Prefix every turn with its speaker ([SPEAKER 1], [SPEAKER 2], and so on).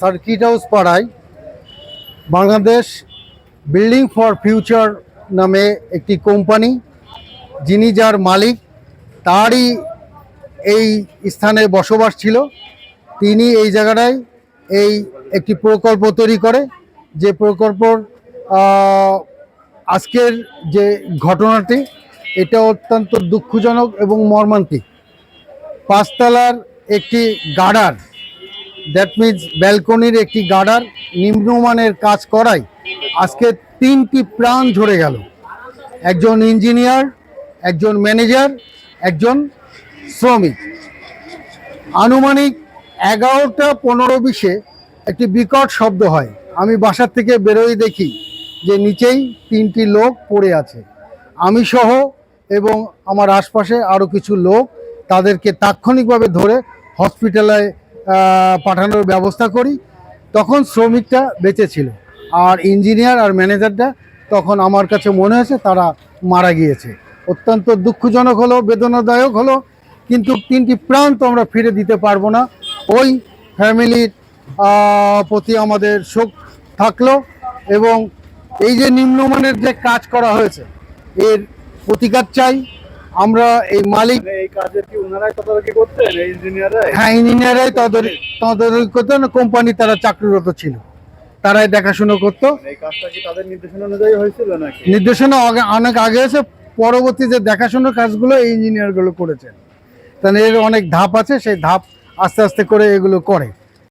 [SPEAKER 1] Circuit house পাড়ায় Bangladesh building for future নামে একটি কোম্পানি, যিনি যার মালিক, তারই এই স্থানে বসবাস ছিল। তিনি এই জায়গাটায় এই একটি প্রকল্প তৈরি করে। যে প্রকল্পর আজকের যে ঘটনাটি, এটা অত্যন্ত দুঃখজনক এবং মর্মান্তিক। পাঁচতলার একটি গার্ডার দ্যাট মিন্স ব্যালকনির একটি গার্ডার নিম্নমানের কাজ করায়। আজকে তিনটি প্রাণ ঝরে গেল। একজন ইঞ্জিনিয়ার একজন ম্যানেজার একজন শ্রমিক। আনুমানিক এগারোটা পনেরো বিশে একটি বিকট শব্দ হয়। আমি বাসার থেকে বেরোই দেখি যে নিচেই তিনটি লোক পড়ে আছে। আমি সহ এবং আমার আশপাশে আরও কিছু লোক তাদেরকে তাৎক্ষণিকভাবে ধরে হসপিটালে পাঠানোর ব্যবস্থা করি, তখন শ্রমিকটা বেঁচে ছিল। আর ইঞ্জিনিয়ার আর ম্যানেজারটা তখন আমার কাছে মনে হয়েছে তারা মারা গিয়েছে। অত্যন্ত দুঃখজনক হলো, বেদনাদায়ক হলো, কিন্তু তিনটি প্রাণ তো আমরা ফিরে দিতে পারব না। ওই ফ্যামিলির প্রতি আমাদের শোক থাকল এবং এই যে নিম্নমানের যে কাজ করা হয়েছে, এর প্রতিকার চাই। আমরা এই মালিক
[SPEAKER 2] মানে
[SPEAKER 1] হ্যাঁ ইঞ্জিনিয়াররাই তদারকি করতেন। কোম্পানি তারা চাকরিরত ছিল। তারাই দেখাশুনো করতো।
[SPEAKER 2] এই কাজটা কি তাদের নির্দেশনা অনুযায়ী হয়েছিল নাকি?
[SPEAKER 1] নির্দেশনা আগে- অনেক আগে এসে পরবর্তী যে দেখাশোনার কাজগুলো এই ইঞ্জিনিয়ারগুলো করেছেন। তাহলে এর অনেক ধাপ আছে সেই ধাপ আস্তে আস্তে করে এগুলো করে।